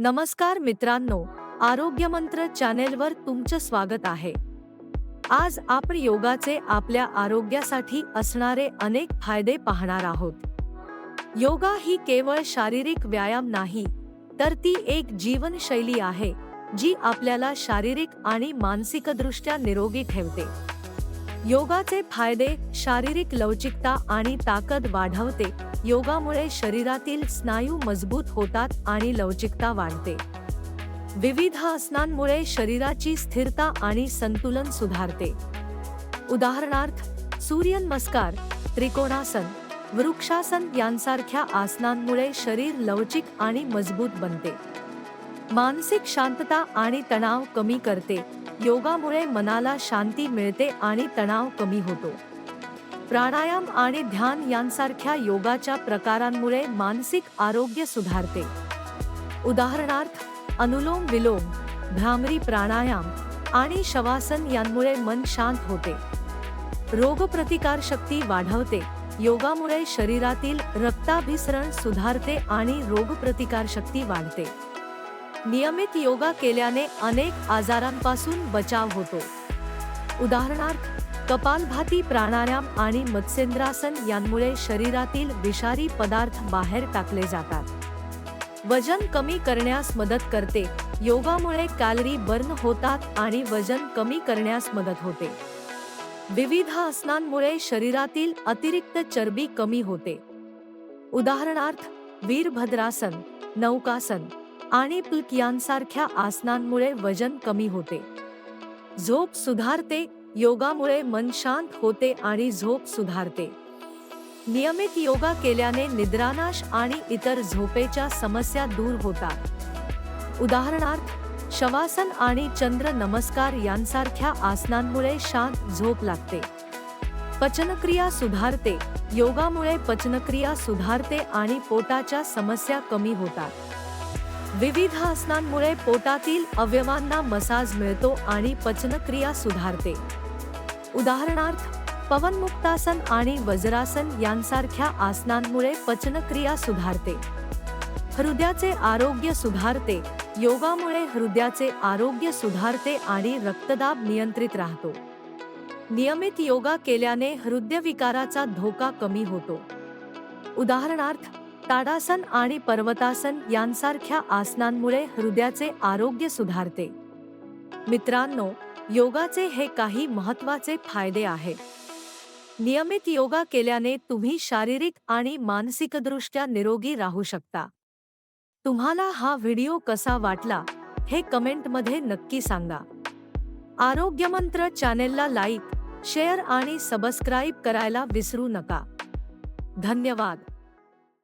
नमस्कार मित्रांनो आरोग्यमंत्र चॅनेलवर तुमचं स्वागत आहे. आज आपण योगाचे आपल्या आरोग्यासाठी असणारे अनेक फायदे पाहणार आहोत. योगा ही केवळ शारीरिक व्यायाम नाही तर ती एक जीवनशैली आहे जी आपल्याला शारीरिक आणि मानसिकदृष्ट्या निरोगी ठेवते. योगाचे फायदे शारीरिक लवचिकता आणि ताकद वाढवते. योगामुळे शरीरातील स्नायू मजबूत होतात आणि लवचिकता वाढते. विविध आसनांमुळे शरीराची स्थिरता आणि संतुलन सुधारते. उदाहरणार्थ सूर्यनमस्कार त्रिकोणासन वृक्षासन यांसारख्या आसनांमुळे शरीर लवचिक आणि मजबूत बनते. मानसिक शांतता आणि तणाव कमी करते. योगामुळे मनाला शांती मिळते आणि तणाव कमी होतो. प्राणायाम आणि ध्यान यांसारख्या योगाच्या प्रकारांमुळे मानसिक आरोग्य सुधारते. उदाहरणार्थ अनुलोम विलोम भ्रामरी प्राणायाम आणि शवासन यांमुळे मन शांत होते. रोगप्रतिकारशक्ती वाढवते योगामुळे शरीरातील रक्ताभिसरण सुधारते आणि रोगप्रतिकारशक्ती वाढते. नियमित योगा केल्याने अनेक आजारांपासून बचाव होतो. उदाहरणार्थ कपालभाती प्राणायाम आणि मत्स्येंद्रासन यांमुळे शरीरातील विषारी पदार्थ बाहेर टाकले जातात. वजन कमी करण्यास मदत करते. योगामुळे कॅलरी बर्न होतात आणि वजन कमी करण्यास मदत होते. विविध आसनांमुळे शरीरातील अतिरिक्त चरबी कमी होते. उदाहरणार्थ वीरभद्रासन नौकासन आणि प्लक यांसारख्या आसनांमुळे वजन कमी होते. झोप सुधारते योगामुळे मन शांत होते आणि झोप सुधारते. नियमित योगा केल्याने निद्रानाश आणि इतर झोपेच्या समस्या दूर होतात. उदाहरणार्थ शवासन आणि चंद्र नमस्कार यांसारख्या आसनांमुळे शांत झोप लागते. पचनक्रिया सुधारते योगामुळे पचनक्रिया सुधारते आणि पोटाच्या समस्या कमी होतात. विविध आसनांमुळे पोटातील अवयवांना मसाज मिळतो आणि पचनक्रिया सुधारते. उदाहरणार्थ पवनमुक्तासन आणि वज्रासन यांसारख्या आसनांमुळे पचनक्रिया सुधारते. हृदयाचे आरोग्य सुधारते योगामुळे हृदयाचे आरोग्य सुधारते आणि रक्तदाब नियंत्रित राहतो. नियमित योगा केल्याने हृदयविकाराचा धोका कमी होतो. उदाहरणार्थ ताडासन आणि पर्वतासन यांसारख्या आसनांमुळे हृदयाचे आरोग्य सुधारते. मित्रांनो योगाचे हे काही महत्त्वाचे फायदे आहेत नियमित योगा केल्याने तुम्ही शारीरिक आणि मानसिकदृष्ट्या निरोगी राहू शकता. तुम्हाला हा व्हिडिओ कसा वाटला हे कमेंटमध्ये नक्की सांगा. आरोग्यमंत्र चॅनेलला लाईक शेअर आणि सबस्क्राईब करायला विसरू नका. धन्यवाद.